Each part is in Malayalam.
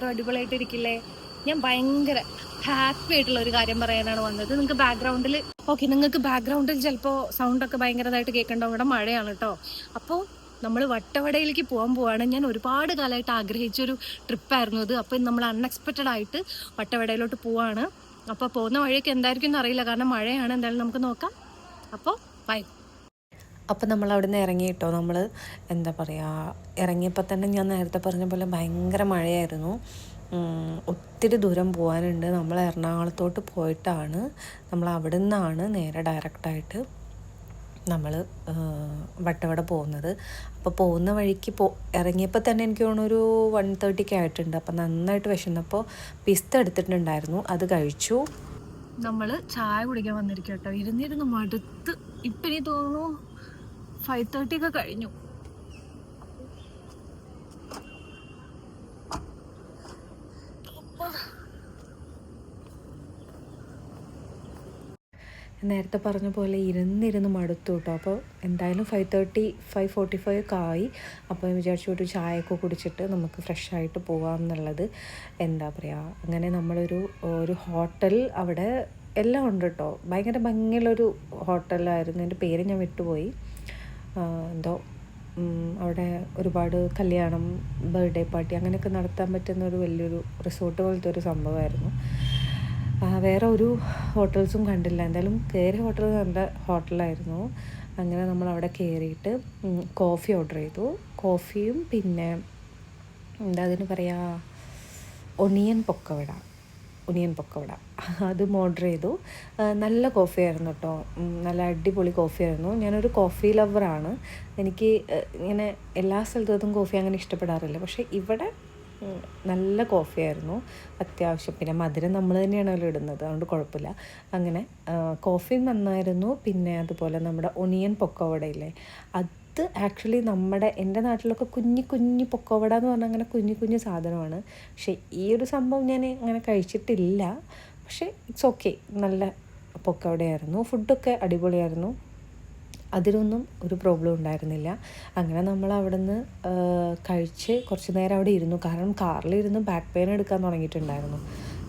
എല്ലാവരും അടിപൊളിയായിട്ട് ഇരിക്കില്ലേ ഞാൻ ഭയങ്കര ഹാപ്പി ആയിട്ടുള്ള ഒരു കാര്യം പറയാനാണ് വന്നത്. നിങ്ങൾക്ക് ബാക്ക്ഗ്രൗണ്ടിൽ ഓക്കെ നിങ്ങൾക്ക് ബാക്ക്ഗ്രൗണ്ടിൽ ചിലപ്പോൾ സൗണ്ടൊക്കെ ഭയങ്കരമായിട്ട് കേൾക്കണ്ടോ ഇവിടെ മഴയാണ് കേട്ടോ അപ്പോൾ നമ്മൾ വട്ടവടയിലേക്ക് പോകാൻ പോവാണ്. ഞാൻ ഒരുപാട് കാലമായിട്ട് ആഗ്രഹിച്ചൊരു ട്രിപ്പായിരുന്നു അത് അപ്പോൾ നമ്മൾ അൺഎക്സ്പെക്റ്റഡ് ആയിട്ട് വട്ടവടയിലോട്ട് പോവാണ്. അപ്പോൾ പോകുന്ന വഴിയൊക്കെ എന്തായിരിക്കും എന്നറിയില്ല കാരണം മഴയാണ്. എന്തായാലും നമുക്ക് നോക്കാം. അപ്പോൾ ബൈ അപ്പം നമ്മൾ അവിടെ നിന്ന് ഇറങ്ങി കേട്ടോ നമ്മൾ എന്താ പറയുക ഇറങ്ങിയപ്പോൾ തന്നെ ഞാൻ നേരത്തെ പറഞ്ഞ പോലെ ഭയങ്കര മഴയായിരുന്നു. ഒത്തിരി ദൂരം പോകാനുണ്ട് നമ്മൾ എറണാകുളത്തോട്ട് പോയിട്ടാണ്. നമ്മൾ അവിടെ നിന്നാണ് നേരെ ഡയറക്റ്റായിട്ട് നമ്മൾ വട്ടവട പോകുന്നത്. അപ്പോൾ പോകുന്ന വഴിക്ക് പോ ഇറങ്ങിയപ്പോൾ തന്നെ എനിക്ക് തോന്നുന്നൊരു വൺ തേർട്ടിക്ക് ആയിട്ടുണ്ട്. അപ്പോൾ നന്നായിട്ട് വിശന്നപ്പോൾ പിസ്ത എടുത്തിട്ടുണ്ടായിരുന്നു. അത് കഴിച്ചു. നമ്മൾ ചായ കുടിക്കാൻ വന്നിരിക്കും കേട്ടോ ഇരുന്നിരുന്ന് മടുത്ത്. ഇപ്പം എനിക്ക് തോന്നുന്നു ഫൈവ് തേർട്ടി ഒക്കെ കഴിഞ്ഞു. നേരത്തെ പറഞ്ഞ പോലെ ഇരുന്നിരുന്ന് മടുത്തു കേട്ടോ അപ്പോൾ എന്തായാലും five thirty five forty five ഒക്കെ ആയി. അപ്പോൾ വിചാരിച്ചു ഒരു ചായയൊക്കെ കുടിച്ചിട്ട് നമുക്ക് ഫ്രഷ് ആയിട്ട് പോകാം എന്നുള്ളത് എന്താ പറയുക അങ്ങനെ നമ്മളൊരു ഒരു ഹോട്ടൽ അവിടെ എല്ലാം ഉണ്ട് കേട്ടോ ഭയങ്കര ഭംഗിയുള്ളൊരു ഹോട്ടലായിരുന്നു. എന്റെ പേര് ഞാൻ വിട്ടുപോയി. എന്തോ അവിടെ ഒരുപാട് കല്യാണം ബർത്ത്ഡേ പാർട്ടി അങ്ങനെയൊക്കെ നടത്താൻ പറ്റുന്ന ഒരു വലിയൊരു റിസോർട്ട് പോലത്തെ ഒരു സംഭവമായിരുന്നു. വേറെ ഒരു ഹോട്ടൽസും കണ്ടില്ല. എന്തായാലും കയറിയ ഹോട്ടൽ നല്ല ഹോട്ടലായിരുന്നു. അങ്ങനെ നമ്മൾ അവിടെ കയറിയിട്ട് കോഫി ഓർഡർ ചെയ്തു. കോഫിയും പിന്നെ എന്താ അതിന് പറയുക ഒണിയൻ പൊക്കവട. ഒണിയൻ പക്കോട അതും ഓർഡർ ചെയ്തു. നല്ല കോഫി ആയിരുന്നു കേട്ടോ നല്ല അടിപൊളി കോഫി ആയിരുന്നു ഞാനൊരു കോഫി ലവറാണ് എനിക്ക് ഇങ്ങനെ എല്ലാ സ്ഥലത്തും കോഫി അങ്ങനെ ഇഷ്ടപ്പെടാറില്ല. പക്ഷേ ഇവിടെ നല്ല കോഫി ആയിരുന്നു അത്യാവശ്യം. പിന്നെ മധുരം നമ്മൾ തന്നെയാണല്ലോ ഇടുന്നത്. അതുകൊണ്ട് കുഴപ്പമില്ല. അങ്ങനെ കോഫി നന്നായിരുന്നു. പിന്നെ അതുപോലെ നമ്മുടെ ഒണിയൻ പൊക്കവടയില്ലേ അത് ആക്ച്വലി നമ്മുടെ എന്റെ നാട്ടിലൊക്കെ കുഞ്ഞു കുഞ്ഞു പൊക്കോവട എന്ന് പറഞ്ഞാൽ അങ്ങനെ കുഞ്ഞു കുഞ്ഞു സാധനമാണ്. പക്ഷേ ഈ ഒരു സംഭവം ഞാൻ അങ്ങനെ കഴിച്ചിട്ടില്ല. പക്ഷേ ഇറ്റ്സ് ഓക്കെ നല്ല പൊക്കോവടയായിരുന്നു. ഫുഡൊക്കെ അടിപൊളിയായിരുന്നു. അതിലൊന്നും ഒരു പ്രോബ്ലം ഉണ്ടായിരുന്നില്ല. അങ്ങനെ നമ്മൾ അവിടെ നിന്ന് കഴിച്ച് കുറച്ച് നേരം അവിടെ ഇരുന്നു. കാരണം കാറിലിരുന്ന് ബാക്ക് പെയിൻ എടുക്കാൻ തുടങ്ങിയിട്ടുണ്ടായിരുന്നു.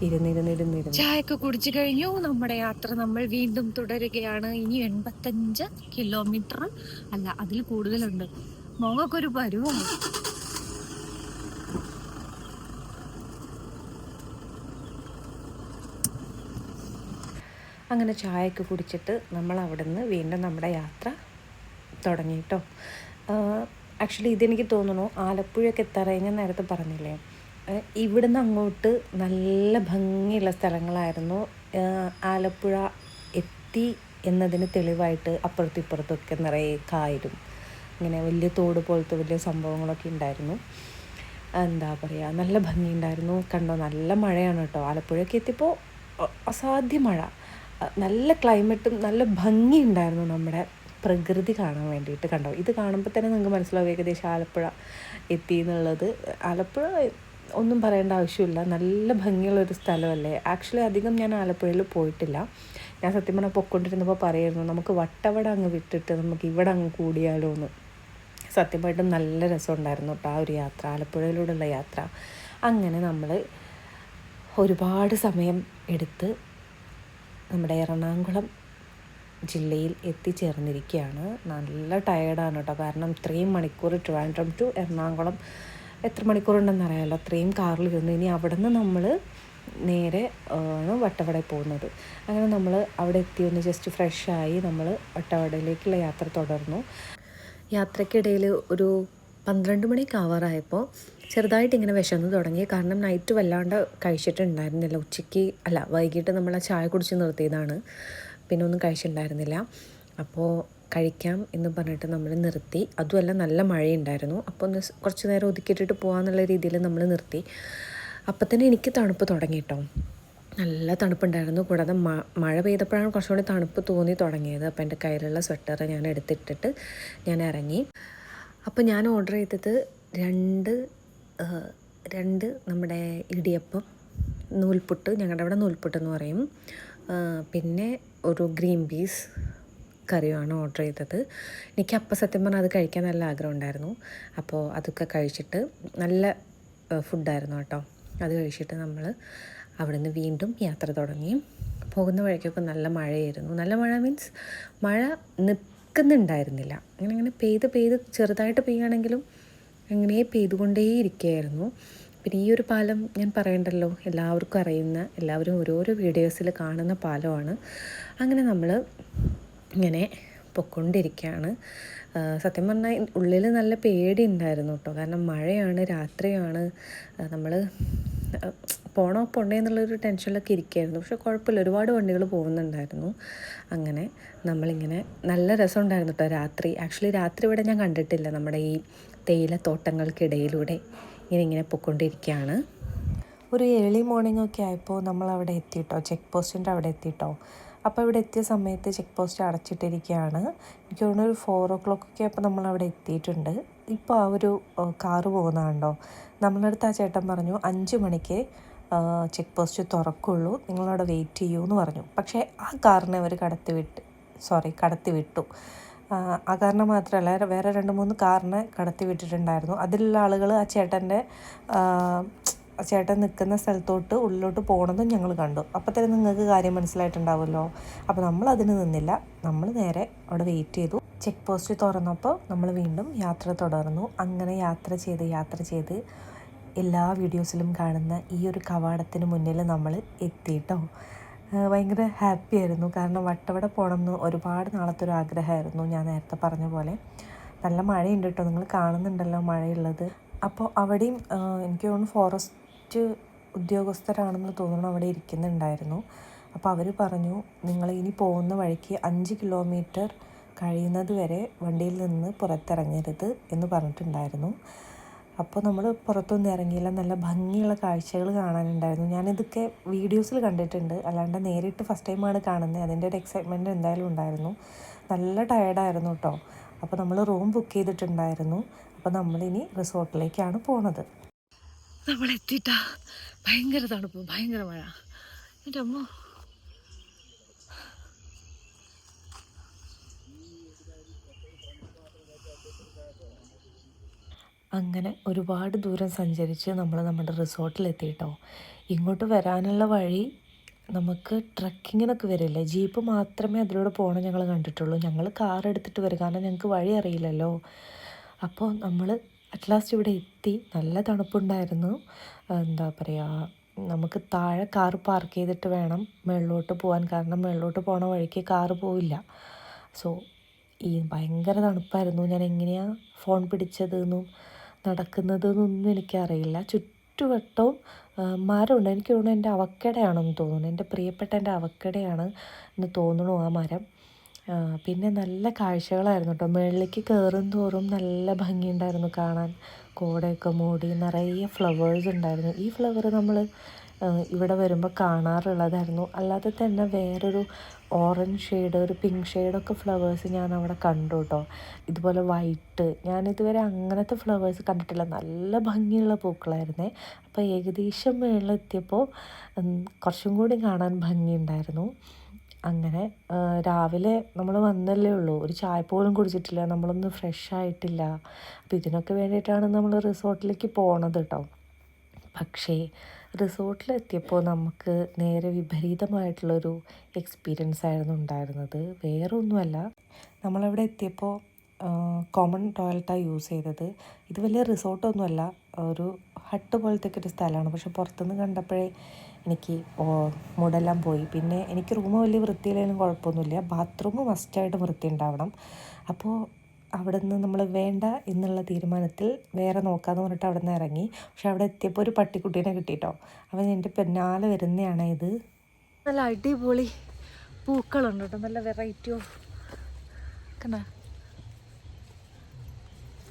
ഇരുന്നിരുന്നിരുന്നിരുന്ന് ചായയൊക്കെ കുടിച്ചു കഴിഞ്ഞു. നമ്മുടെ യാത്ര നമ്മൾ വീണ്ടും തുടരുകയാണ്. ഇനി എൺപത്തഞ്ച് കിലോമീറ്റർ അല്ല അതിൽ കൂടുതലുണ്ട്. മുഖമൊക്കെ ഒരു പരുവാണ് അങ്ങനെ ചായയൊക്കെ കുടിച്ചിട്ട് നമ്മൾ അവിടെ നിന്ന് വീണ്ടും നമ്മുടെ യാത്ര തുടങ്ങി കേട്ടോ ആക്ച്വലി ഇതെനിക്ക് തോന്നുന്നു ആലപ്പുഴയൊക്കെ എത്താറായി. ഞാൻ നേരത്തെ പറഞ്ഞില്ലേ ഇവിടുന്ന് അങ്ങോട്ട് നല്ല ഭംഗിയുള്ള സ്ഥലങ്ങളായിരുന്നു. ആലപ്പുഴ എത്തി എന്നതിന് തെളിവായിട്ട് അപ്പുറത്തും ഇപ്പുറത്തൊക്കെ നിറയെ കായലും ഇങ്ങനെ വലിയ തോട് പോലത്തെ വലിയ സംഭവങ്ങളൊക്കെ ഉണ്ടായിരുന്നു. എന്താ പറയുക നല്ല ഭംഗിയുണ്ടായിരുന്നു. കണ്ടോ നല്ല മഴയാണ് കേട്ടോ ആലപ്പുഴയ്ക്ക് എത്തിയപ്പോൾ അസാധ്യ മഴ. നല്ല ക്ലൈമറ്റും നല്ല ഭംഗിയുണ്ടായിരുന്നു നമ്മുടെ പ്രകൃതി കാണാൻ വേണ്ടിയിട്ട്. കണ്ടോ? ഇത് കാണുമ്പോൾ തന്നെ നിങ്ങൾക്ക് മനസ്സിലാവും ഏകദേശം ആലപ്പുഴ എത്തി എന്നുള്ളത്. ആലപ്പുഴ ഒന്നും പറയേണ്ട ആവശ്യമില്ല. നല്ല ഭംഗിയുള്ളൊരു സ്ഥലമല്ലേ? ആക്ച്വലി അധികം ഞാൻ ആലപ്പുഴയിൽ പോയിട്ടില്ല. ഞാൻ സത്യം പറഞ്ഞാൽ പൊക്കൊണ്ടിരുന്നപ്പോൾ പറയായിരുന്നു നമുക്ക് വട്ടവട അങ്ങ് വിട്ടിട്ട് നമുക്ക് ഇവിടെ അങ്ങ് കൂടിയാലോ എന്ന്. സത്യമായിട്ടും നല്ല രസമുണ്ടായിരുന്നു കേട്ടോ ആ ഒരു യാത്ര ആലപ്പുഴയിലൂടെയുള്ള യാത്ര. അങ്ങനെ നമ്മൾ ഒരുപാട് സമയം എടുത്ത് നമ്മുടെ എറണാകുളം ജില്ലയിൽ എത്തിച്ചേർന്നിരിക്കുകയാണ്. നല്ല ടയേർഡാണ് കേട്ടോ കാരണം ഇത്രയും മണിക്കൂർ ട്രിവാൻഡ്രം ടു എറണാകുളം എത്ര മണിക്കൂറുണ്ടെന്ന് അറിയാമല്ലോ അത്രയും കാറിൽ ഇരുന്ന് ഇനി അവിടെ നിന്ന് നമ്മൾ നേരെ ആണ് വട്ടവടയിൽ പോകുന്നത്. അങ്ങനെ നമ്മൾ അവിടെ എത്തി ഒന്ന് ജസ്റ്റ് ഫ്രഷായി നമ്മൾ വട്ടവടയിലേക്കുള്ള യാത്ര തുടർന്നു. യാത്രക്കിടയിൽ ഒരു പന്ത്രണ്ട് മണിക്ക് ആവാറായപ്പോൾ ചെറുതായിട്ട് ഇങ്ങനെ വിശന്ന് തുടങ്ങി. കാരണം നൈറ്റ് വല്ലാണ്ട് കഴിച്ചിട്ടുണ്ടായിരുന്നില്ല. ഉച്ചയ്ക്ക് അല്ല വൈകിട്ട് നമ്മൾ ചായ കുടിച്ച് നിർത്തിയതാണ്. പിന്നെ ഒന്നും കഴിച്ചിട്ടുണ്ടായിരുന്നില്ല. അപ്പോൾ കഴിക്കാം എന്ന് പറഞ്ഞിട്ട് നമ്മൾ നിർത്തി. അതുമല്ല നല്ല മഴയുണ്ടായിരുന്നു. അപ്പോൾ ഒന്ന് കുറച്ച് നേരം ഒതുക്കിയിട്ടിട്ട് പോകാമെന്നുള്ള രീതിയിൽ നമ്മൾ നിർത്തി. അപ്പം തന്നെ എനിക്ക് തണുപ്പ് തുടങ്ങി കേട്ടോ നല്ല തണുപ്പുണ്ടായിരുന്നു. കൂടാതെ മഴ പെയ്തപ്പോഴാണ് കുറച്ചുകൂടി തണുപ്പ് തോന്നി തുടങ്ങിയത്. അപ്പോൾ എന്റെ കയ്യിലുള്ള സ്വെറ്റർ ഞാൻ എടുത്തിട്ടിട്ട് ഞാൻ ഇറങ്ങി. അപ്പോൾ ഞാൻ ഓർഡർ ചെയ്തത് രണ്ട് രണ്ട് നമ്മുടെ ഇടിയപ്പം നൂൽപുട്ട് ഞങ്ങളുടെ അവിടെ നൂൽപുട്ട് എന്ന് പറയും പിന്നെ ഒരു ഗ്രീൻ പീസ് കറിയുമാണ് ഓർഡർ ചെയ്തത്. എനിക്ക് അപ്പം സത്യം പറഞ്ഞാൽ അത് കഴിക്കാൻ നല്ല ആഗ്രഹം ഉണ്ടായിരുന്നു അപ്പോൾ അതൊക്കെ കഴിച്ചിട്ട് നല്ല ഫുഡായിരുന്നു കേട്ടോ. അത് കഴിച്ചിട്ട് നമ്മൾ അവിടെ നിന്ന് വീണ്ടും യാത്ര തുടങ്ങി. പോകുന്ന വഴിക്കൊക്കെ നല്ല മഴയായിരുന്നു. നല്ല മഴ മീൻസ് മഴ നിൽക്കുന്നുണ്ടായിരുന്നില്ല അങ്ങനെ അങ്ങനെ പെയ്ത് പെയ്ത് ചെറുതായിട്ട് പെയ്യുകയാണെങ്കിലും അങ്ങനെ പെയ്തുകൊണ്ടേ ഇരിക്കുകയായിരുന്നു പിന്നെ ഈ ഒരു പാലം ഞാൻ പറയണ്ടല്ലോ എല്ലാവർക്കും അറിയുന്ന എല്ലാവരും ഓരോരോ വീഡിയോസിൽ കാണുന്ന പാലമാണ്. അങ്ങനെ നമ്മൾ ഇങ്ങനെ പൊക്കൊണ്ടിരിക്കുകയാണ്. സത്യം പറഞ്ഞാൽ ഉള്ളിൽ നല്ല പേടി ഉണ്ടായിരുന്നു കേട്ടോ. കാരണം മഴയാണ് രാത്രിയാണ്. നമ്മൾ പോണോ പോണ്ടേ എന്നുള്ളൊരു ടെൻഷനിലൊക്കെ ഇരിക്കുകയായിരുന്നു പക്ഷെ കുഴപ്പമില്ല ഒരുപാട് വണ്ടികൾ പോകുന്നുണ്ടായിരുന്നു. അങ്ങനെ നമ്മളിങ്ങനെ നല്ല രസമുണ്ടായിരുന്നു കേട്ടോ രാത്രി. ആക്ച്വലി രാത്രി ഇവിടെ ഞാൻ കണ്ടിട്ടില്ല. നമ്മുടെ ഈ തേയില തോട്ടങ്ങൾക്കിടയിലൂടെ ഇങ്ങനെ ഇങ്ങനെ പൊയ്ക്കൊണ്ടിരിക്കുകയാണ് ഒരു ഏർലി മോർണിംഗ് ഒക്കെ ആയപ്പോൾ നമ്മൾ അവിടെ എത്തിയിട്ടോ ചെക്ക് പോസ്റ്റിന്റെ അവിടെ എത്തിയിട്ടോ അപ്പോൾ ഇവിടെ എത്തിയ സമയത്ത് ചെക്ക് പോസ്റ്റ് അടച്ചിട്ടിരിക്കുകയാണ് എനിക്ക് തോന്നുന്നു ഒരു ഫോർ ഓ ക്ലോക്ക് ഒക്കെ അപ്പോൾ നമ്മൾ അവിടെ എത്തിയിട്ടുണ്ട്. ഇപ്പോൾ ആ ഒരു കാറ് പോകുന്നതാണ്ടോ നമ്മളടുത്ത് ആ ചേട്ടൻ പറഞ്ഞു അഞ്ച് മണിക്ക് ചെക്ക് പോസ്റ്റ് തുറക്കുള്ളൂ. നിങ്ങളവിടെ വെയിറ്റ് ചെയ്യൂ എന്ന് പറഞ്ഞു. പക്ഷേ ആ കാറിനെ അവർ കടത്തി വിട്ട് സോറി കടത്തി വിട്ടു. ആ, കാരണം മാത്രമല്ല വേറെ രണ്ട് മൂന്ന് കാറിനെ കടത്തി വിട്ടിട്ടുണ്ടായിരുന്നു. അതിലുള്ള ആളുകൾ ആ ചേട്ടന്റെ ചേട്ടൻ നിൽക്കുന്ന സ്ഥലത്തോട്ട് ഉള്ളിലോട്ട് പോകണതും ഞങ്ങൾ കണ്ടു. അപ്പോൾ തന്നെ നിങ്ങൾക്ക് കാര്യം മനസ്സിലായിട്ടുണ്ടാവുമല്ലോ. അപ്പോൾ നമ്മൾ അതിന് നിന്നില്ല. നമ്മൾ നേരെ അവിടെ വെയിറ്റ് ചെയ്തു. ചെക്ക് പോസ്റ്റ് തുറന്നപ്പോൾ നമ്മൾ വീണ്ടും യാത്ര തുടർന്നു. അങ്ങനെ യാത്ര ചെയ്ത് യാത്ര ചെയ്ത് എല്ലാ വീഡിയോസിലും കാണുന്ന ഈ ഒരു കവാടത്തിന് മുന്നിൽ നമ്മൾ എത്തിയിട്ടോ? ഭയങ്കര ഹാപ്പി ആയിരുന്നു. കാരണം വട്ടവട പോകണമെന്ന് ഒരുപാട് നാളത്തെ ഒരു ആഗ്രഹമായിരുന്നു ഞാൻ നേരത്തെ പറഞ്ഞ പോലെ. നല്ല മഴയുണ്ട് കേട്ടോ. നിങ്ങൾ കാണുന്നുണ്ടല്ലോ മഴയുള്ളത്. അപ്പോൾ അവിടെയും എനിക്ക് തോന്നുന്നു ഫോറസ്റ്റ് ഉദ്യോഗസ്ഥരാണെന്ന് തോന്നുന്നു അവിടെ ഇരിക്കുന്നുണ്ടായിരുന്നു. അപ്പോൾ അവർ പറഞ്ഞു നിങ്ങൾ ഇനി പോകുന്ന വഴിക്ക് അഞ്ച് കിലോമീറ്റർ കഴിയുന്നത് വരെ വണ്ടിയിൽ നിന്ന് പുറത്തിറങ്ങരുത് എന്ന് പറഞ്ഞിട്ടുണ്ടായിരുന്നു. അപ്പോൾ നമ്മൾ പുറത്തൊന്നും ഇറങ്ങിയില്ല. നല്ല ഭംഗിയുള്ള കാഴ്ചകൾ കാണാനുണ്ടായിരുന്നു. ഞാനിതൊക്കെ വീഡിയോസിൽ കണ്ടിട്ടുണ്ട്. അല്ലാണ്ട് നേരിട്ട് ഫസ്റ്റ് ടൈമാണ് കാണുന്നത്. അതിന്റെ ഒരു എക്സൈറ്റ്മെന്റ് എന്തായാലും ഉണ്ടായിരുന്നു. നല്ല ടയർഡായിരുന്നു കേട്ടോ അപ്പോൾ നമ്മൾ റൂം ബുക്ക് ചെയ്തിട്ടുണ്ടായിരുന്നു. അപ്പോൾ നമ്മളിനി റിസോർട്ടിലേക്കാണ് പോണത്. നമ്മൾ ഭയങ്കര തണുപ്പ്. ഭയങ്കര മഴ. എന്റെ അമ്മ. അങ്ങനെ ഒരുപാട് ദൂരം സഞ്ചരിച്ച് നമ്മൾ നമ്മുടെ റിസോർട്ടിലെത്തിയിട്ടോ. ഇങ്ങോട്ട് വരാനുള്ള വഴി നമുക്ക് ട്രക്കിങ്ങിനൊക്കെ വരില്ലേ? ജീപ്പ് മാത്രമേ അതിലൂടെ പോകണം ഞങ്ങൾ കണ്ടിട്ടുള്ളൂ. ഞങ്ങൾ കാർ എടുത്തിട്ട് വരും. കാരണം ഞങ്ങൾക്ക് വഴി അറിയില്ലല്ലോ. അപ്പോൾ നമ്മൾ അറ്റ്ലാസ്റ്റ് ഇവിടെ എത്തി. നല്ല തണുപ്പുണ്ടായിരുന്നു. എന്താ പറയുക നമുക്ക് താഴെ കാർ പാർക്ക് ചെയ്തിട്ട് വേണം മുകളിലോട്ട് പോകാൻ കാരണം മുകളിലോട്ട് പോണ വഴിക്ക് കാർ പോവില്ല. സോ ഈ ഭയങ്കര തണുപ്പായിരുന്നു. ഞാൻ എങ്ങനെയാണ് ഫോൺ പിടിച്ചതെന്നും നടക്കുന്നതെന്നൊന്നും എനിക്കറിയില്ല. ചുറ്റുവട്ടവും മരമുണ്ട്. എനിക്ക് തോന്നുന്നു എന്റെ അവക്കടയാണെന്ന് തോന്നുന്നു. എന്റെ പ്രിയപ്പെട്ട എന്റെ അവക്കടയാണ് എന്ന് തോന്നുന്നു ആ മരം. പിന്നെ നല്ല കാഴ്ചകളായിരുന്നു കേട്ടോ. മുകളിലേക്ക് കയറും തോറും നല്ല ഭംഗിയുണ്ടായിരുന്നു കാണാൻ. കോടയൊക്കെ മൂടി നിറയെ ഫ്ലവേഴ്സ് ഉണ്ടായിരുന്നു. ഈ ഫ്ലവർ നമ്മൾ ഇവിടെ വരുമ്പോൾ കാണാറുള്ളതായിരുന്നു. അല്ലാതെ തന്നെ വേറൊരു ഓറഞ്ച് ഷെയ്ഡ് ഒരു പിങ്ക് ഷെയ്ഡൊക്കെ ഫ്ലവേഴ്സ് ഞാൻ അവിടെ കണ്ടു കേട്ടോ ഇതുപോലെ വൈറ്റ് ഞാനിതുവരെ അങ്ങനത്തെ ഫ്ലവേഴ്സ് കണ്ടിട്ടില്ല. നല്ല ഭംഗിയുള്ള പൂക്കളായിരുന്നേ. അപ്പോൾ ഏകദേശം മേളിലെത്തിയപ്പോൾ കുറച്ചും കൂടി കാണാൻ ഭംഗിയുണ്ടായിരുന്നു. അങ്ങനെ രാവിലെ നമ്മൾ വന്നല്ലേ ഉള്ളൂ. ഒരു ചായ പോലും കുടിച്ചിട്ടില്ല. നമ്മളൊന്നും ഫ്രഷ് ആയിട്ടില്ല. അപ്പോൾ ഇതിനൊക്കെ വേണ്ടിയിട്ടാണ് നമ്മൾ റിസോർട്ടിലേക്ക് പോണത് കേട്ടോ പക്ഷേ റിസോർട്ടിലെത്തിയപ്പോൾ നമുക്ക് നേരെ വിപരീതമായിട്ടുള്ളൊരു എക്സ്പീരിയൻസ് ആയിരുന്നു ഉണ്ടായിരുന്നത്. വേറെ ഒന്നുമല്ല നമ്മളവിടെ എത്തിയപ്പോൾ കോമൺ ടോയ്ലറ്റാണ് യൂസ് ചെയ്തത്. ഇത് വലിയ റിസോർട്ടൊന്നുമല്ല ഒരു ഹട്ട് പോലത്തെ ഒക്കെ ഒരു സ്ഥലമാണ്. പക്ഷെ പുറത്തുനിന്ന് കണ്ടപ്പോഴേ എനിക്ക് മൂടെല്ലാം പോയി. പിന്നെ എനിക്ക് റൂം വലിയ വൃത്തിയിലായാലും കുഴപ്പമൊന്നുമില്ല. ബാത്റൂം മസ്റ്റായിട്ട് വൃത്തി ഉണ്ടാവണം അപ്പോൾ അവിടെ നിന്ന് നമ്മൾ വേണ്ട എന്നുള്ള തീരുമാനത്തിൽ വേറെ നോക്കാമെന്ന് പറഞ്ഞിട്ട് അവിടെ നിന്ന് ഇറങ്ങി. പക്ഷെ അവിടെ എത്തിയപ്പോൾ ഒരു പട്ടിക്കുട്ടീനെ കിട്ടിയിട്ടോ അവൻ എന്റെ പിന്നാലെ വരുന്നതാണ് ഇത്. നല്ല അടിപൊളി പൂക്കളുണ്ട് കേട്ടോ. നല്ല വെറൈറ്റി ഓഫ്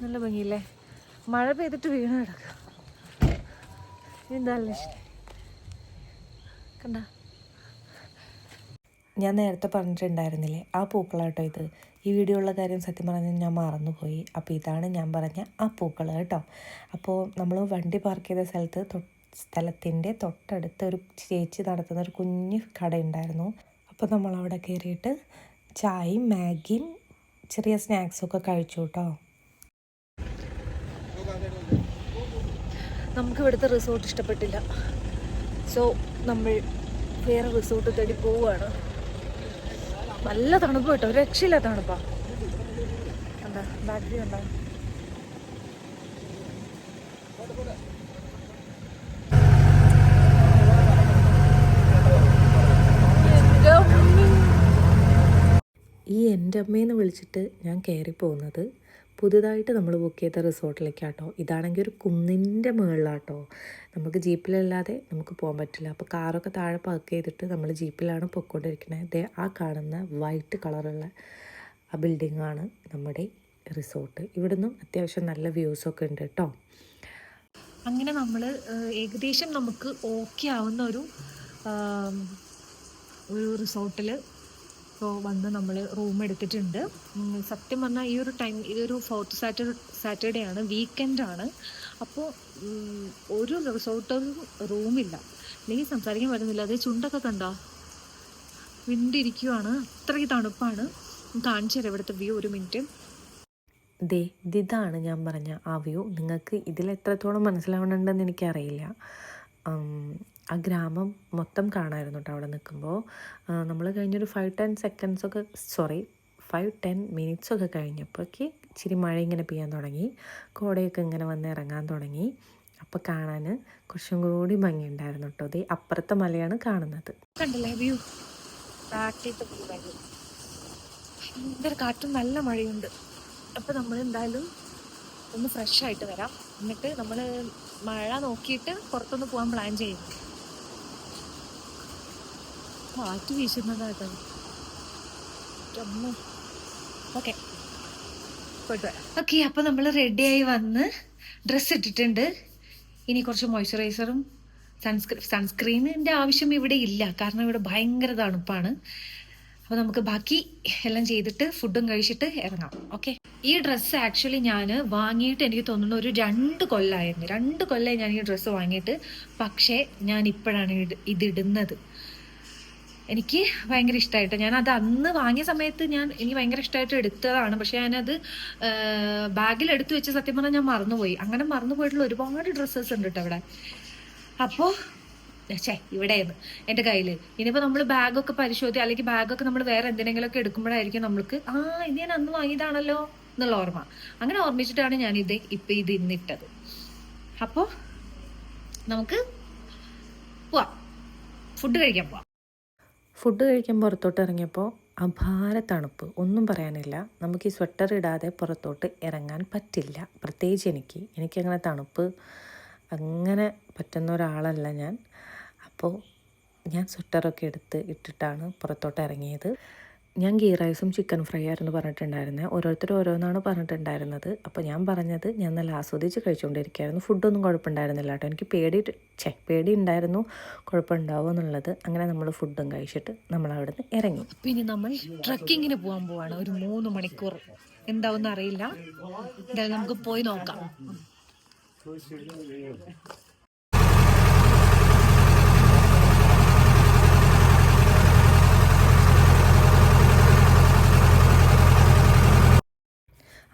നല്ല ഭംഗിയില്ലേ? മഴ പെയ്തിട്ട് വീണ് കിടക്കുക എന്താ കണ്ട? ഞാൻ നേരത്തെ പറഞ്ഞിട്ടുണ്ടായിരുന്നില്ലേ? ആ പൂക്കളാട്ടോ ഇത്. ഈ വീഡിയോ ഉള്ള കാര്യം സത്യം പറഞ്ഞാൽ ഞാൻ മറന്നുപോയി. അപ്പോൾ ഇതാണ് ഞാൻ പറഞ്ഞ ആ പൂക്കൾ കേട്ടോ. അപ്പോൾ നമ്മൾ വണ്ടി പാർക്ക് ചെയ്ത സ്ഥലത്ത് സ്ഥലത്തിന്റെ തൊട്ടടുത്ത് ഒരു ചേച്ചി നടത്തുന്ന ഒരു കുഞ്ഞു കടയുണ്ടായിരുന്നു. അപ്പോൾ നമ്മൾ അവിടെ കയറിയിട്ട് ചായയും മാഗിയും ചെറിയ സ്നാക്സും ഒക്കെ കഴിച്ചു കേട്ടോ. നമുക്ക് ഇവിടുത്തെ റിസോർട്ട് ഇഷ്ടപ്പെട്ടില്ല. സോ നമ്മൾ വേറെ റിസോർട്ട് തേടി പോവുകയാണ്. നല്ല തണുപ്പ് കേട്ടോ രക്ഷയില്ല തണുപ്പാ. എന്താ ബാറ്ററി ഉണ്ടോ ഈ എന്റെ അമ്മയെന്ന് വിളിച്ചിട്ട് ഞാൻ കയറി പോകുന്നത് പുതുതായിട്ട് നമ്മൾ ബുക്ക് ചെയ്ത റിസോർട്ടിലേക്കാട്ടോ. ഇതാണെങ്കിൽ ഒരു കുന്നിന്റെ മുകളിലാട്ടോ നമുക്ക് ജീപ്പിലല്ലാതെ നമുക്ക് പോകാൻ പറ്റില്ല. അപ്പോൾ കാറൊക്കെ താഴെ പാർക്ക് ചെയ്തിട്ട് നമ്മൾ ജീപ്പിലാണ് പൊയ്ക്കൊണ്ടിരിക്കുന്നത് ആ കാണുന്ന വൈറ്റ് കളറുള്ള ആ ബിൽഡിങ്ങാണ് നമ്മുടെ റിസോർട്ട് ഇവിടുന്നും അത്യാവശ്യം നല്ല വ്യൂസൊക്കെ ഉണ്ട് കേട്ടോ അങ്ങനെ നമ്മൾ ഏകദേശം നമുക്ക് ഓക്കെ ആവുന്ന ഒരു ഒരു റിസോർട്ടിൽ വന്ന് നമ്മൾ റൂം എടുത്തിട്ടുണ്ട്. സത്യം പറഞ്ഞാൽ ഈ ഒരു ടൈം ഇതൊരു ഫോർത്ത് സാറ്റർഡേ സാറ്റർഡേ ആണ് വീക്കെൻഡ് ആണ്. അപ്പോൾ ഒരു റിസോർട്ടിലും റൂമില്ല അല്ലെങ്കിൽ സംസാരിക്കാൻ പറ്റുന്നില്ല. അതേ ചുണ്ടൊക്കെ കണ്ടോ? വിണ്ടിരിക്കുവാണ്. അത്രയ്ക്ക് തണുപ്പാണ്. കാണിച്ചു തരാം ഇവിടുത്തെ വ്യൂ ഒരു മിനിറ്റ് ദേ ഇതാണ് ഞാൻ പറഞ്ഞ ആ വ്യൂ നിങ്ങൾക്ക് ഇതിൽ എത്രത്തോളം മനസ്സിലാവണമെന്ന് എനിക്കറിയില്ല. ആ ഗ്രാമം മൊത്തം കാണാമായിരുന്നു കേട്ടോ അവിടെ നിൽക്കുമ്പോൾ. നമ്മൾ കഴിഞ്ഞൊരു ഫൈവ് ടെൻ സെക്കൻഡ്സൊക്കെ സോറി ഫൈവ് ടെൻ മിനിറ്റ്സ് ഒക്കെ കഴിഞ്ഞപ്പോഴേക്ക് ഇച്ചിരി മഴ ഇങ്ങനെ പെയ്യാൻ തുടങ്ങി. കോടയൊക്കെ ഇങ്ങനെ വന്ന് ഇറങ്ങാൻ തുടങ്ങി. അപ്പോൾ കാണാൻ കുറച്ചും കൂടി ഭംഗിയുണ്ടായിരുന്നു കേട്ടോ ദേ അപ്പുറത്തെ മലയാണ് കാണുന്നത്. ഭയങ്കര കാറ്റും നല്ല മഴയുണ്ട്. അപ്പോൾ നമ്മൾ എന്തായാലും ഒന്ന് ഫ്രഷ് ആയിട്ട് വരാം. എന്നിട്ട് നമ്മൾ മഴ നോക്കിയിട്ട് പുറത്തൊന്ന് പോകാൻ പ്ലാൻ ചെയ്യും കാറ്റ് വീശുന്നതാട്ടോ. ഓക്കെ. പോയിട്ട് വരാം. ഓക്കെ അപ്പോൾ നമ്മൾ റെഡിയായി വന്ന് ഡ്രസ്സ് ഇട്ടിട്ടുണ്ട്. ഇനി കുറച്ച് മോയ്സ്ചറൈസറും സൺസ്ക്രീൻ സൺസ്ക്രീനിന്റെ ആവശ്യം ഇവിടെ ഇല്ല. കാരണം ഇവിടെ ഭയങ്കര തണുപ്പാണ്. അപ്പോൾ നമുക്ക് ബാക്കി എല്ലാം ചെയ്തിട്ട് ഫുഡും കഴിച്ചിട്ട് ഇറങ്ങാം. ഓക്കെ. ഈ ഡ്രസ്സ് ആക്ച്വലി ഞാൻ വാങ്ങിയിട്ട് എനിക്ക് തോന്നുന്നു ഒരു രണ്ട് കൊല്ലമായിരുന്നു രണ്ട് കൊല്ലമായി ഞാൻ ഈ ഡ്രസ്സ് വാങ്ങിയിട്ട്. പക്ഷേ ഞാൻ ഇപ്പോഴാണ് ഇത് ഇതിടുന്നത്. എനിക്ക് ഭയങ്കര ഇഷ്ടമായിട്ട് ഞാൻ അത് അന്ന് വാങ്ങിയ സമയത്ത് ഞാൻ എനിക്ക് ഭയങ്കര ഇഷ്ടമായിട്ട് എടുത്തതാണ്. പക്ഷെ ഞാനത് ബാഗിൽ എടുത്തു വെച്ച് സത്യം പറഞ്ഞാൽ ഞാൻ മറന്നുപോയി. അങ്ങനെ മറന്നു പോയിട്ടുള്ള ഒരുപാട് ഡ്രസ്സസ് ഉണ്ട് കേട്ടോ അവിടെ. അപ്പോൾ ചേ ഇവിടെയെന്ന് എന്റെ കയ്യിൽ ഇനിയിപ്പോൾ നമ്മൾ ബാഗൊക്കെ പരിശോധി അല്ലെങ്കിൽ ബാഗൊക്കെ നമ്മൾ വേറെ എന്തിനെങ്കിലുമൊക്കെ എടുക്കുമ്പോഴായിരിക്കും നമ്മൾക്ക് ആ ഇത് ഞാൻ അന്ന് വാങ്ങിയതാണല്ലോ എന്നുള്ള ഓർമ്മ. അങ്ങനെ ഓർമ്മിച്ചിട്ടാണ് ഞാൻ ഇത് ഇപ്പം ഇത് ഇന്നിട്ടത്. അപ്പോൾ നമുക്ക് പോവാം. ഫുഡ് കഴിക്കാൻ പോവാം. ഫുഡ് കഴിക്കാൻ പുറത്തോട്ട് ഇറങ്ങിയപ്പോൾ അപാര തണുപ്പ്. ഒന്നും പറയാനില്ല. നമുക്ക് ഈ സ്വെറ്റർ ഇടാതെ പുറത്തോട്ട് ഇറങ്ങാൻ പറ്റില്ല. പ്രത്യേകിച്ച് എനിക്ക്. എനിക്കങ്ങനെ തണുപ്പ് അങ്ങനെ പറ്റുന്ന ഒരാളല്ല ഞാൻ. അപ്പോൾ ഞാൻ സ്വെറ്ററൊക്കെ എടുത്ത് ഇട്ടിട്ടാണ് പുറത്തോട്ട് ഇറങ്ങിയത്. ഞാൻ ഗീ റൈസും ചിക്കൻ ഫ്രൈ ആയിരുന്നു പറഞ്ഞിട്ടുണ്ടായിരുന്നത് ഓരോരുത്തർ ഓരോന്നാണ് പറഞ്ഞിട്ടുണ്ടായിരുന്നത്. അപ്പോൾ ഞാൻ പറഞ്ഞത് ഞാൻ നല്ല ആസ്വദിച്ച് കഴിച്ചുകൊണ്ടിരിക്കുകയായിരുന്നു ഫുഡൊന്നും കുഴപ്പമുണ്ടായിരുന്നില്ല കേട്ടോ. എനിക്ക് പേടി ചെ പേടി ഉണ്ടായിരുന്നു കുഴപ്പമുണ്ടാവുമോ എന്നുള്ളത്. അങ്ങനെ നമ്മൾ ഫുഡും കഴിച്ചിട്ട് നമ്മൾ അവിടെ നിന്ന് ഇറങ്ങി ഇനി നമ്മൾ ട്രക്കിങ്ങിന് പോകാൻ പോവാണ്. ഒരു മൂന്ന് മണിക്കൂർ. എന്താവും അറിയില്ല നമുക്ക് പോയി നോക്കാം.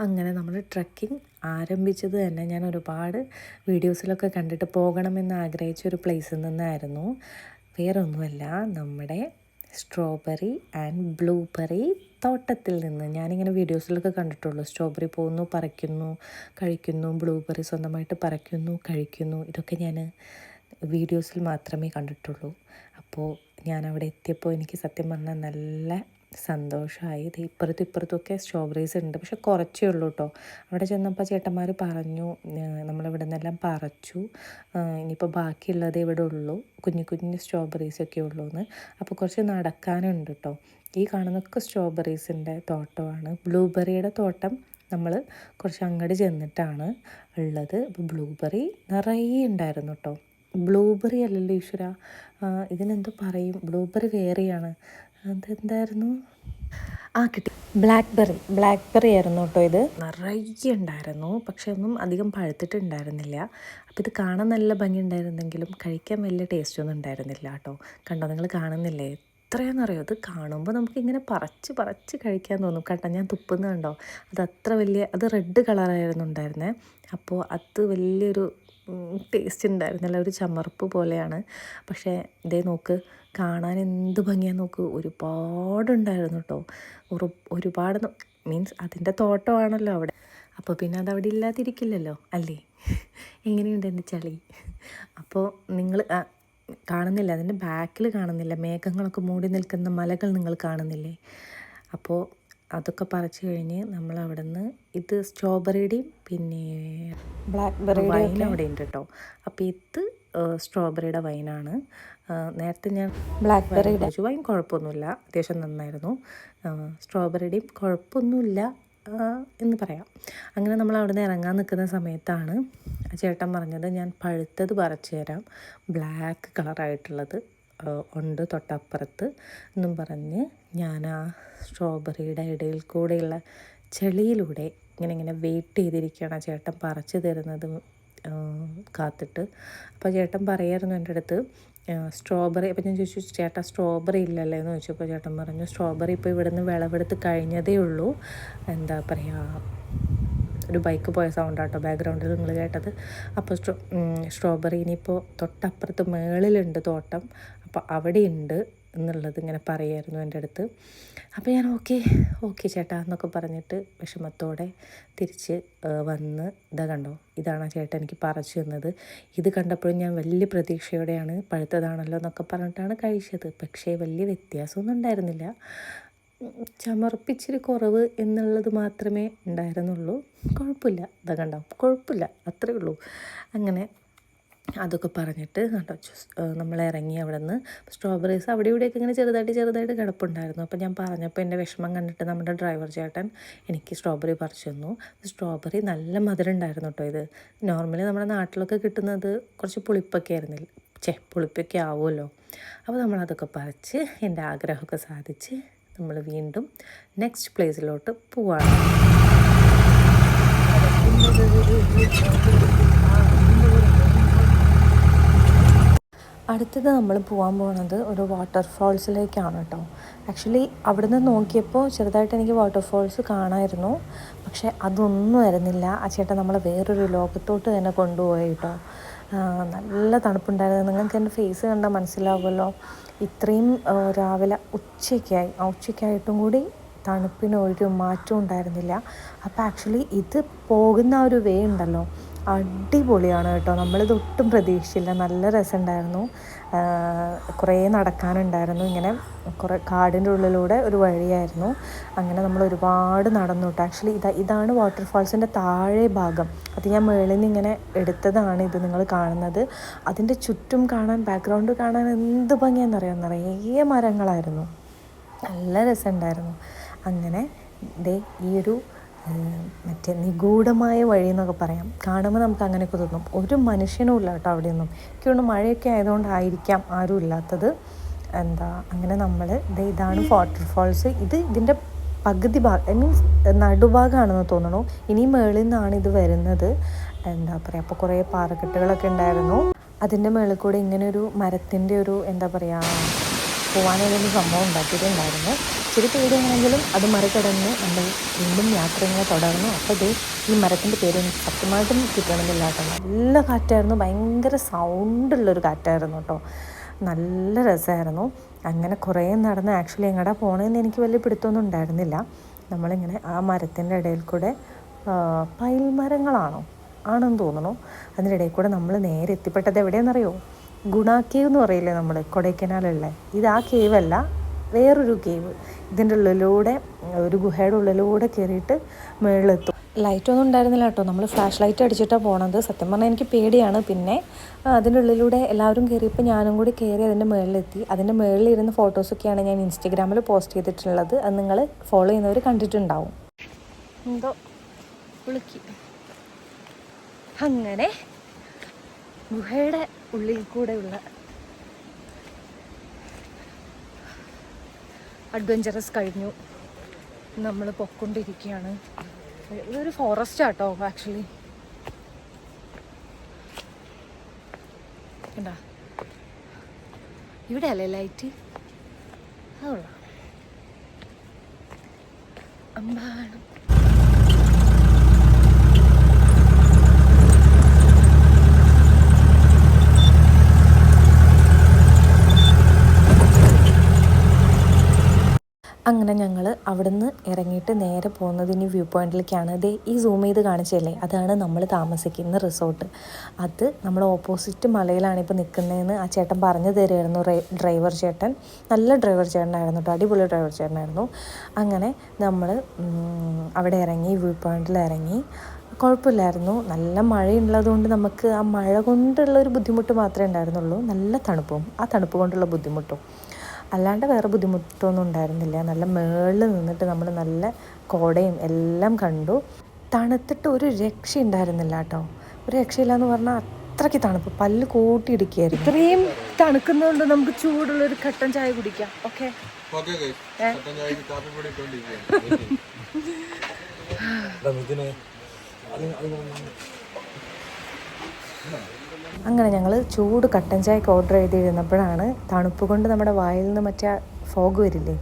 അങ്ങനെ നമ്മൾ ട്രക്കിംഗ് ആരംഭിച്ചത് തന്നെ ഞാൻ ഒരുപാട് വീഡിയോസിലൊക്കെ കണ്ടിട്ട് പോകണമെന്ന് ആഗ്രഹിച്ച ഒരു പ്ലേസിൽ നിന്നായിരുന്നു. വേറൊന്നുമല്ല നമ്മുടെ സ്ട്രോബെറി ആൻഡ് ബ്ലൂബെറി തോട്ടത്തിൽ നിന്ന് ഞാനിങ്ങനെ വീഡിയോസിലൊക്കെ കണ്ടിട്ടുള്ളൂ. സ്ട്രോബെറി പോകുന്നു പറിക്കുന്നു കഴിക്കുന്നു ബ്ലൂബെറി സ്വന്തമായിട്ട് പറിക്കുന്നു കഴിക്കുന്നു ഇതൊക്കെ ഞാൻ വീഡിയോസിൽ മാത്രമേ കണ്ടിട്ടുള്ളൂ. അപ്പോൾ ഞാൻ അവിടെ എത്തിയപ്പോൾ എനിക്ക് സത്യം പറഞ്ഞാൽ നല്ല സന്തോഷമായി ഇത് ഇപ്പുറത്തും ഇപ്പുറത്തുമൊക്കെ സ്ട്രോബെറീസ് ഉണ്ട്. പക്ഷെ കുറച്ചേ ഉള്ളൂ കേട്ടോ അവിടെ ചെന്നപ്പോൾ ചേട്ടന്മാർ പറഞ്ഞു "ഏഹ് നമ്മളിവിടെ നിന്നെല്ലാം പറിച്ചു ഇനിയിപ്പോൾ ബാക്കിയുള്ളതേ ഇവിടെ ഉള്ളൂ. കുഞ്ഞു കുഞ്ഞു സ്ട്രോബെറീസ് ഒക്കെ ഉള്ളൂ എന്ന് അപ്പോൾ കുറച്ച് നടക്കാനുണ്ട് കേട്ടോ ഈ കാണുന്നതൊക്കെ സ്ട്രോബെറീസിന്റെ തോട്ടമാണ്. ബ്ലൂബെറിയുടെ തോട്ടം നമ്മൾ കുറച്ച് അങ്ങോട്ട് ചെന്നിട്ടാണ് ഉള്ളത്. അപ്പോൾ ബ്ലൂബെറി നിറയെ ഉണ്ടായിരുന്നു കേട്ടോ ബ്ലൂബെറി അല്ലല്ലോ ഈശ്വര. ഇതിനെന്തോ പറയും. ബ്ലൂബെറി വേറെയാണ്. അതെന്തായിരുന്നു? ആ കിട്ടി. ബ്ലാക്ക് ബെറി ബ്ലാക്ക് ബെറി ആയിരുന്നു കേട്ടോ ഇത്. നിറയെ ഉണ്ടായിരുന്നു. പക്ഷെ ഒന്നും അധികം പഴുത്തിട്ടുണ്ടായിരുന്നില്ല. അപ്പോൾ ഇത് കാണാൻ നല്ല ഭംഗി ഉണ്ടായിരുന്നെങ്കിലും കഴിക്കാൻ വലിയ ടേസ്റ്റ് ഒന്നും ഉണ്ടായിരുന്നില്ല കേട്ടോ. കണ്ടോ നിങ്ങൾ കാണുന്നില്ലേ? എത്രയാണെന്നറിയോ? അത് കാണുമ്പോൾ നമുക്ക് ഇങ്ങനെ പറച്ച് പറച്ച് കഴിക്കാൻ തോന്നും. കേട്ടോ ഞാൻ തുപ്പുന്നുണ്ടോ അത് അത്ര വലിയ അത് റെഡ് കളറായിരുന്നു ഉണ്ടായിരുന്നത് അപ്പോൾ അത് വലിയൊരു ടേസ്റ്റ് ഉണ്ടായിരുന്നില്ല. ഒരു ചമർപ്പ് പോലെയാണ്. പക്ഷേ ഇതേ നോക്ക്. കാണാൻ എന്ത് ഭംഗിയാന്ന് നോക്ക്. ഒരുപാടുണ്ടായിരുന്നു കേട്ടോ ഒരു ഒരുപാട് മീൻസ് അതിന്റെ തോട്ടമാണല്ലോ അവിടെ. അപ്പോൾ പിന്നെ അത് അവിടെ ഇല്ലാതിരിക്കില്ലല്ലോ അല്ലേ? എങ്ങനെയുണ്ട് എന്റെ ചളി? അപ്പോൾ നിങ്ങൾ കാണുന്നില്ല അതിന്റെ ബാക്കിൽ കാണുന്നില്ല മേഘങ്ങളൊക്കെ മൂടി നിൽക്കുന്ന മലകൾ നിങ്ങൾ കാണുന്നില്ലേ? അപ്പോൾ അതൊക്കെ പറിച്ചു കഴിഞ്ഞ് നമ്മൾ അവിടെ നിന്ന് ഇത് സ്ട്രോബെറിയുടെയും പിന്നെ ബ്ലാക്ക് ബെറിയുടെ വൈൻ അവിടെ ഉണ്ട് കേട്ടോ അപ്പോൾ ഇത് സ്ട്രോബെറിയുടെ വൈനാണ് നേരത്തെ ഞാൻ ബ്ലാക്ക് ബെറി കഴിച്ചു. വൈൻ കുഴപ്പമൊന്നുമില്ല. അത്യാവശ്യം നന്നായിരുന്നു. സ്ട്രോബെറിയുടെയും കുഴപ്പമൊന്നുമില്ല എന്ന് പറയാം. അങ്ങനെ നമ്മൾ അവിടെ നിന്ന് ഇറങ്ങാൻ നിൽക്കുന്ന സമയത്താണ് ചേട്ടൻ പറഞ്ഞത് ഞാൻ പഴുത്തത് പറിച്ചു തരാം. ബ്ലാക്ക് കളറായിട്ടുള്ളത് ഉണ്ട് തൊട്ടപ്പുറത്ത് എന്നും പറഞ്ഞ് ഞാൻ ആ സ്ട്രോബെറിയുടെ ഇടയിൽ കൂടെയുള്ള ചെളിയിലൂടെ ഇങ്ങനെ ഇങ്ങനെ വെയിറ്റ് ചെയ്തിരിക്കുകയാണ് ആ ചേട്ടൻ പറിച്ചു തരുന്നത് കാത്തിട്ട്. അപ്പോൾ ചേട്ടൻ പറയായിരുന്നു എന്റെ അടുത്ത് സ്ട്രോബെറി അപ്പോൾ ഞാൻ ചോദിച്ചു ചേട്ടാ സ്ട്രോബെറി ഇല്ലല്ലേ എന്ന് ചോദിച്ചപ്പോൾ ചേട്ടൻ പറഞ്ഞു സ്ട്രോബെറി ഇപ്പോൾ ഇവിടെ നിന്ന് വിളവെടുത്ത് കഴിഞ്ഞതേ ഉള്ളൂ. എന്താ പറയുക ഒരു ബൈക്ക് പോയ സൗണ്ട് ആട്ടോ ബാക്ക്ഗ്രൗണ്ടിൽ നിങ്ങൾ കേട്ടത്. അപ്പോൾ സ്ട്രോ സ്ട്രോബെറി ഇനിയിപ്പോൾ തൊട്ടപ്പുറത്ത് മേളിലുണ്ട് തോട്ടം. അപ്പോൾ അവിടെ ഉണ്ട് എന്നുള്ളത് ഇങ്ങനെ പറയായിരുന്നു എന്റെ അടുത്ത്. അപ്പോൾ ഞാൻ ഓക്കെ ഓക്കെ ചേട്ടാ എന്നൊക്കെ പറഞ്ഞിട്ട് വിഷമത്തോടെ തിരിച്ച് വന്ന് ഇതാ കണ്ടോ ഇതാണ് ചേട്ടൻ എനിക്ക് പറിച്ചു തന്നത്. ഇത് കണ്ടപ്പോഴും ഞാൻ വലിയ പ്രതീക്ഷയോടെയാണ് പഴുത്തതാണല്ലോ എന്നൊക്കെ പറഞ്ഞിട്ടാണ് കഴിച്ചത്. പക്ഷേ വലിയ വ്യത്യാസമൊന്നും ഉണ്ടായിരുന്നില്ല. ചമർപ്പിച്ചിരി കുറവ് എന്നുള്ളത് മാത്രമേ ഉണ്ടായിരുന്നുള്ളൂ. കുഴപ്പമില്ല. ഇതാ കണ്ടോ കുഴപ്പമില്ല. അത്രയേ ഉള്ളൂ. അങ്ങനെ അതൊക്കെ പറഞ്ഞിട്ട് കണ്ടോ നമ്മൾ ഇറങ്ങി അവിടെ നിന്ന് സ്ട്രോബെറീസ് അവിടെ ഇവിടെയൊക്കെ ഇങ്ങനെ ചെറുതായിട്ട് ചെറുതായിട്ട് കിടപ്പുണ്ടായിരുന്നു. അപ്പോൾ ഞാൻ പറഞ്ഞപ്പോൾ എന്റെ വിഷമം കണ്ടിട്ട് നമ്മുടെ ഡ്രൈവർ ചേട്ടൻ എനിക്ക് സ്ട്രോബെറി പറിച്ചു തന്നു. സ്ട്രോബെറി നല്ല മധുരം ഉണ്ടായിരുന്നു കേട്ടോ ഇത്. നോർമലി നമ്മുടെ നാട്ടിലൊക്കെ കിട്ടുന്നത് കുറച്ച് പുളിപ്പൊക്കെ ആയിരുന്നില്ല ചേ പുളിപ്പൊക്കെ ആവുമല്ലോ. അപ്പോൾ നമ്മളതൊക്കെ പറിച്ച് എന്റെ ആഗ്രഹമൊക്കെ സാധിച്ച് നമ്മൾ വീണ്ടും നെക്സ്റ്റ് പ്ലേസിലോട്ട് പോവാണ്. അടുത്തത് നമ്മൾ പോകാൻ പോകുന്നത് ഒരു വാട്ടർഫാൾസിലേക്കാണ് കേട്ടോ ആക്ച്വലി അവിടുന്ന് നോക്കിയപ്പോൾ ചെറുതായിട്ട് എനിക്ക് വാട്ടർഫാൾസ് കാണായിരുന്നു. പക്ഷേ അതൊന്നും ആയിരുന്നില്ല. ആ ചേട്ടൻ നമ്മളെ വേറൊരു ലോകത്തോട്ട് തന്നെ കൊണ്ടുപോയി കേട്ടോ നല്ല തണുപ്പുണ്ടായിരുന്നു. നിങ്ങൾക്ക് എന്റെ ഫേസ് കണ്ടാൽ മനസ്സിലാവുമല്ലോ. ഇത്രയും രാവിലെ ഉച്ചയ്ക്കായി. ആ ഉച്ചയ്ക്കായിട്ടും കൂടി തണുപ്പിന് ഒരു മാറ്റവും ഉണ്ടായിരുന്നില്ല. അപ്പോൾ ആക്ച്വലി ഇത് പോകുന്ന ഒരു വേ ഉണ്ടല്ലോ. അടിപൊളിയാണ് കേട്ടോ. നമ്മളിത് ഒട്ടും പ്രതീക്ഷിച്ചില്ല. നല്ല രസമുണ്ടായിരുന്നു. കുറേ നടക്കാനുണ്ടായിരുന്നു. ഇങ്ങനെ കുറേ കാടിന്റെ ഉള്ളിലൂടെ ഒരു വഴിയായിരുന്നു. അങ്ങനെ നമ്മൾ ഒരുപാട് നടന്നു കേട്ടോ. ആക്ച്വലി ഇതാ ഇതാണ് വാട്ടർഫാൾസിന്റെ താഴെ ഭാഗം. അത് ഞാൻ മേളിൽ നിന്ന് ഇങ്ങനെ എടുത്തതാണ് ഇത് നിങ്ങൾ കാണുന്നത്. അതിന്റെ ചുറ്റും കാണാൻ ബാക്ക്ഗ്രൗണ്ട് കാണാൻ എന്ത് ഭംഗിയാണെന്നറിയാം? നിറയെ മരങ്ങളായിരുന്നു. നല്ല രസമുണ്ടായിരുന്നു. അങ്ങനെ ദേ ഈ ഒരു മറ്റേ നിഗൂഢമായ വഴി എന്നൊക്കെ പറയാം. കാണുമ്പോൾ നമുക്ക് അങ്ങനെയൊക്കെ തോന്നും. ഒരു മനുഷ്യനും ഇല്ല കേട്ടോ അവിടെയൊന്നും. എനിക്കൊന്ന് മഴയൊക്കെ ആയതുകൊണ്ടായിരിക്കാം ആരും ഇല്ലാത്തത്. എന്താ അങ്ങനെ നമ്മൾ ഇതാണ് വാട്ടർഫാൾസ് ഇത് ഇതിന്റെ പകുതി ഭാഗം ഐ മീൻസ് നടുഭാഗമാണെന്ന് തോന്നുന്നു ഇനി മേളിൽ നിന്നാണ് ഇത് വരുന്നത്. എന്താ പറയുക അപ്പോൾ കുറേ പാറക്കെട്ടുകളൊക്കെ ഉണ്ടായിരുന്നു. അതിന്റെ മേളിൽ കൂടെ ഇങ്ങനെ ഒരു മരത്തിന്റെ ഒരു എന്താ പറയുക പോകാനുള്ളൊരു സംഭവം ഉണ്ടാക്കിയിട്ടുണ്ടായിരുന്നു. ഇച്ചിരി പേടിയാണെങ്കിലും അത് മറികടന്ന് നമ്മൾ വീണ്ടും യാത്ര ഇങ്ങനെ തുടർന്നു. അപ്പോൾ ഇത് ഈ മരത്തിന്റെ പേര് എനിക്ക് സത്യമായിട്ടും കിട്ടണമെന്നില്ല കേട്ടോ. നല്ല കാറ്റായിരുന്നു. ഭയങ്കര സൗണ്ടുള്ളൊരു കാറ്റായിരുന്നു കേട്ടോ. നല്ല രസമായിരുന്നു. അങ്ങനെ കുറേ നടന്ന് ആക്ച്വലി എങ്ങടാ പോകണമെന്ന് എനിക്ക് വലിയ പിടുത്തമൊന്നും ഉണ്ടായിരുന്നില്ല. നമ്മളിങ്ങനെ ആ മരത്തിന്റെ ഇടയിൽ കൂടെ ആ, പൈൽമരങ്ങളാണോ? ആണെന്ന് തോന്നുന്നു. അതിന്റെ ഇടയിൽ കൂടെ നമ്മൾ നേരെ എത്തിപ്പെട്ടത് എവിടെയെന്നറിയോ ഗുണ കേവ് എന്ന് പറയില്ലേ നമ്മൾ കൊടൈക്കനാലുള്ള ഇത് ആ കേവ് അല്ല വേറൊരു കേവ്. ഇതിന്റെ ഉള്ളിലൂടെ ഒരു ഗുഹയുടെ ഉള്ളിലൂടെ കയറിയിട്ട് മുകളിലെത്തും ലൈറ്റൊന്നും ഉണ്ടായിരുന്നില്ല കേട്ടോ. നമ്മൾ ഫ്ലാഷ് ലൈറ്റ് അടിച്ചിട്ടാണ് പോണത്. സത്യം പറഞ്ഞാൽ എനിക്ക് പേടിയാണ്. പിന്നെ അതിന്റെ ഉള്ളിലൂടെ എല്ലാവരും കയറിയപ്പോൾ ഞാനും കൂടി കയറി അതിന്റെ മുകളിലെത്തി അതിന്റെ മുകളിൽ ഇരുന്ന ഫോട്ടോസൊക്കെയാണ് ഞാൻ ഇൻസ്റ്റഗ്രാമിൽ പോസ്റ്റ് ചെയ്തിട്ടുള്ളത്. അത് നിങ്ങൾ ഫോളോ ചെയ്യുന്നവർ കണ്ടിട്ടുണ്ടാവും. എന്തോ വിളിക്കി. അങ്ങനെ ഗുഹയുടെ ഉള്ളിൽ കൂടെയുള്ള അഡ്വഞ്ചറസ് കഴിഞ്ഞു. നമ്മൾ പൊക്കൊണ്ടിരിക്കുകയാണ്. ഇതൊരു ഫോറസ്റ്റ് ആട്ടോ ആക്ച്വലി എന്താ ഇവിടെ അല്ലേ ലൈറ്റ് അതുള്ള അമ്പാടും അങ്ങനെ ഞങ്ങൾ അവിടുന്ന് ഇറങ്ങിയിട്ട് നേരെ പോകുന്നത് ഇനി വ്യൂ പോയിന്റിലേക്കാണ്. ദേ ഈ സൂം ചെയ്ത് കാണിച്ചല്ലേ അതാണ് നമ്മൾ താമസിക്കുന്ന റിസോർട്ട് അത് നമ്മൾ ഓപ്പോസിറ്റ് മലയിലാണ് ഇപ്പോൾ നിൽക്കുന്നതെന്ന് ആ ചേട്ടൻ പറഞ്ഞു തരുമായിരുന്നു ഡ്രൈവർ ചേട്ടൻ. നല്ല ഡ്രൈവർ ചേട്ടനായിരുന്നു കേട്ടോ. അടിപൊളി ഡ്രൈവർ ചേട്ടനായിരുന്നു. അങ്ങനെ നമ്മൾ അവിടെ ഇറങ്ങി വ്യൂ പോയിന്റിൽ ഇറങ്ങി. കുഴപ്പമില്ലായിരുന്നു. നല്ല മഴയുള്ളതുകൊണ്ട് നമുക്ക് ആ മഴ കൊണ്ടുള്ള ഒരു ബുദ്ധിമുട്ട് മാത്രമേ ഉണ്ടായിരുന്നുള്ളൂ. നല്ല തണുപ്പും. ആ തണുപ്പ് കൊണ്ടുള്ള ബുദ്ധിമുട്ടും. അല്ലാണ്ട് വേറെ ബുദ്ധിമുട്ടൊന്നും ഉണ്ടായിരുന്നില്ല. നല്ല മേളിൽ നിന്നിട്ട് നമ്മൾ നല്ല കോടയും എല്ലാം കണ്ടു. തണുത്തിട്ട് ഒരു രക്ഷ ഉണ്ടായിരുന്നില്ല കേട്ടോ. ഒരു രക്ഷയില്ല എന്ന് പറഞ്ഞാൽ അത്രയ്ക്ക് തണുപ്പ്. പല്ല് കൂട്ടിയിടിക്കുകയായിരുന്നു ഇത്രയും തണുക്കുന്നതുകൊണ്ട് നമുക്ക് ചൂടുള്ള ഒരു കട്ടൻ ചായ കുടിക്കാം. ഓക്കെ? ഓക്കെ കട്ടൻ ചായക്ക് കാപ്പിപ്പൊടി ഇട്ടോണ്ടിരിക്കുകയാണ് ഇതിന് അങ്ങനെ ഞങ്ങൾ ചൂട് കട്ടൻ ചായക്ക് ഓർഡർ ചെയ്തിരുന്നപ്പോഴാണ് തണുപ്പ് കൊണ്ട് നമ്മുടെ വായിൽ നിന്ന് മറ്റേ ഫോഗ് വരില്ലേ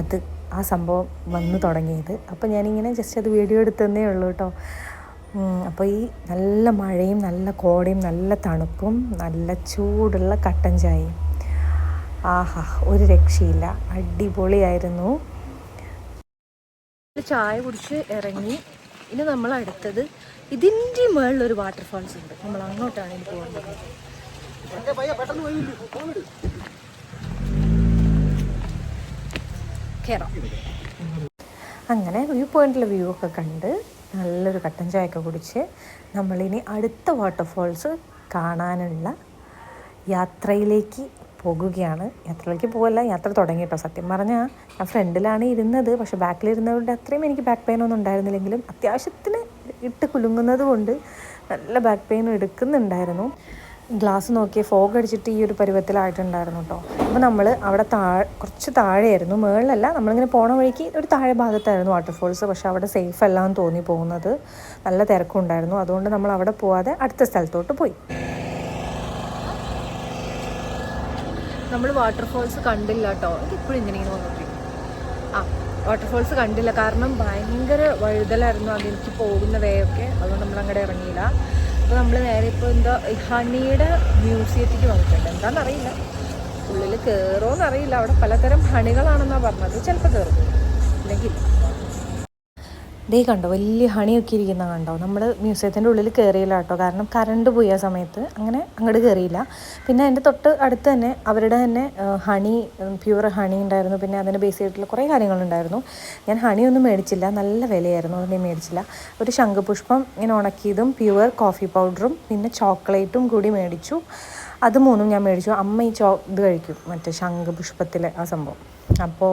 അത് ആ സംഭവം വന്നു തുടങ്ങിയത്. അപ്പോൾ ഞാനിങ്ങനെ ജസ്റ്റ് അത് വീഡിയോ എടുത്തതന്നേ ഉള്ളൂ കേട്ടോ. അപ്പോൾ ഈ നല്ല മഴയും നല്ല കോടയും നല്ല തണുപ്പും നല്ല ചൂടുള്ള കട്ടൻ ചായയും. ആഹാ ഒരു രക്ഷയില്ല. അടിപൊളിയായിരുന്നു. ചായ കുടിച്ച് ഇറങ്ങി. ഇനി നമ്മൾ അടുത്തത് ഇതിന്റെ മുകളിൽ ഒരു വാട്ടർഫാൾസ് ഉണ്ട്. നമ്മൾ അങ്ങോട്ടാണ് ഇനി കയറാം അങ്ങനെ വ്യൂ പോയിന്റിലെ വ്യൂ ഒക്കെ കണ്ട് നല്ലൊരു കട്ടൻ ചായയൊക്കെ കുടിച്ച് നമ്മളിനി അടുത്ത വാട്ടർഫാൾസ് കാണാനുള്ള യാത്രയിലേക്ക് പോകുകയാണ്. യാത്രയിലേക്ക് പോകല്ല യാത്ര തുടങ്ങി കേട്ടോ. സത്യം പറഞ്ഞാൽ ഞാൻ ഫ്രണ്ടിലാണ് ഇരുന്നത്. പക്ഷെ ബാക്കിലിരുന്നവരുടെ അത്രയും എനിക്ക് ബാക്ക് പെയിൻ ഒന്നും ഉണ്ടായിരുന്നില്ലെങ്കിലും അത്യാവശ്യത്തിന് ഇട്ട് കുലുങ്ങുന്നത് കൊണ്ട് നല്ല ബാക്ക് പെയിൻ എടുക്കുന്നുണ്ടായിരുന്നു. ഗ്ലാസ് നോക്കി ഫോഗ് അടിച്ചിട്ട് ഈ ഒരു പരുവത്തിലായിട്ടുണ്ടായിരുന്നു കേട്ടോ അപ്പോൾ നമ്മൾ അവിടെ താഴെ കുറച്ച് താഴെയായിരുന്നു. മുകളിലല്ല നമ്മളിങ്ങനെ പോണ വഴിക്ക് ഒരു താഴെ ഭാഗത്തായിരുന്നു വാട്ടർഫോൾസ് പക്ഷേ അവിടെ സേഫ് അല്ല എന്ന് തോന്നി പോകുന്നത്. നല്ല തിരക്കുണ്ടായിരുന്നു. അതുകൊണ്ട് നമ്മൾ അവിടെ പോവാതെ അടുത്ത സ്ഥലത്തോട്ട് പോയി. നമ്മൾ വാട്ടർഫോൾസ് കണ്ടില്ല കേട്ടോ ഇപ്പോഴും ഇങ്ങനെ ഇങ്ങനെ ആ വാട്ടർഫോൾസ് കണ്ടില്ല. കാരണം ഭയങ്കര വഴുതലായിരുന്നു അതെനിക്ക് പോകുന്ന വേയൊക്കെ അതുകൊണ്ട് നമ്മൾ അങ്ങോട്ട് ഇറങ്ങിയില്ല. അപ്പോൾ നമ്മൾ നേരെ ഇപ്പോൾ എന്താ ഹണിയുടെ മ്യൂസിയത്തിലേക്ക് വന്നിട്ടുണ്ട്. എന്താണെന്നറിയില്ല ഉള്ളിൽ കയറുമോ എന്നറിയില്ല അവിടെ പലതരം ഹണികളാണെന്നാണ് പറഞ്ഞത്. ചിലപ്പോൾ കയറും അല്ലെങ്കിൽ ദേ കണ്ടോ വലിയ ഹണിയൊക്കെ ഇരിക്കുന്ന കണ്ടോ? നമ്മൾ മ്യൂസിയത്തിന്റെ ഉള്ളിൽ കയറിയില്ല കേട്ടോ. കാരണം കറണ്ട് പോയ സമയത്ത്. അങ്ങനെ അങ്ങോട്ട് കയറിയില്ല പിന്നെ അതിന്റെ തൊട്ട് അടുത്ത് തന്നെ അവരുടെ തന്നെ ഹണി പ്യുവർ ഹണി ഉണ്ടായിരുന്നു. പിന്നെ അതിന്റെ ബേസ് ചെയ്തിട്ടുള്ള കുറേ കാര്യങ്ങളുണ്ടായിരുന്നു. ഞാൻ ഹണിയൊന്നും മേടിച്ചില്ല. നല്ല വിലയായിരുന്നു. ഞാൻ മേടിച്ചില്ല. ഒരു ശംഖുപുഷ്പം ഇങ്ങനെ ഉണക്കിയതും പ്യുവർ കോഫി പൗഡറും പിന്നെ ചോക്ലേറ്റും കൂടി മേടിച്ചു. അത് മൂന്നും ഞാൻ മേടിച്ചു. അമ്മ ഈ ചോ ഇത് കഴിക്കും. മറ്റേ ശംഖുപുഷ്പത്തിലെ ആ സംഭവം. അപ്പോൾ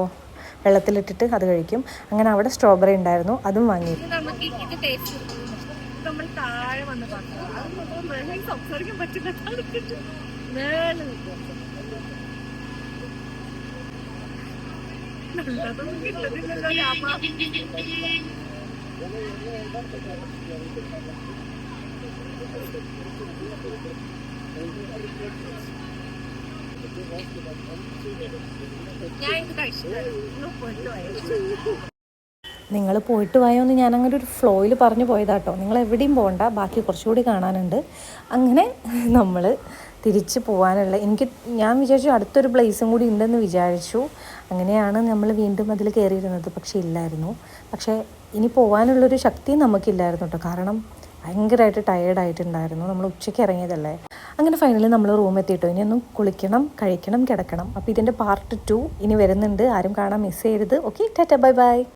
വെള്ളത്തിലിട്ടിട്ട് അത് കഴിക്കും അങ്ങനെ അവിടെ സ്ട്രോബെറി ഉണ്ടായിരുന്നു അതും വാങ്ങി നമുക്ക് ഇത് നിങ്ങൾ പോയിട്ട് പോയോ എന്ന് ഞാൻ അങ്ങനെ ഒരു ഫ്ലോയിൽ പറഞ്ഞു പോയതാട്ടോ. നിങ്ങൾ എവിടെയും പോകണ്ട ബാക്കി കുറച്ചുകൂടി കാണാനുണ്ട്. അങ്ങനെ നമ്മൾ തിരിച്ച് പോകാനുള്ള എനിക്ക് ഞാൻ വിചാരിച്ചു അടുത്തൊരു പ്ലേസും കൂടി ഉണ്ടെന്ന് വിചാരിച്ചു. അങ്ങനെയാണ് നമ്മൾ വീണ്ടും അതിൽ കയറിയിരുന്നത്. പക്ഷേ ഇല്ലായിരുന്നു. പക്ഷേ ഇനി പോകാനുള്ളൊരു ശക്തി നമുക്കില്ലായിരുന്നു കേട്ടോ. കാരണം ഭയങ്കരമായിട്ട് ടയേർഡായിട്ടുണ്ടായിരുന്നു നമ്മൾ ഉച്ചയ്ക്ക് ഇറങ്ങിയതല്ലേ. അങ്ങനെ ഫൈനലി നമ്മൾ റൂം എത്തിയിട്ടോ. ഇനി ഒന്ന് കുളിക്കണം കഴിക്കണം കിടക്കണം. അപ്പോൾ ഇതിന്റെ പാർട്ട് ടു ഇനി വരുന്നുണ്ട്. ആരും കാണാൻ മിസ് ചെയ്യരുത്. Okay Tata bye bye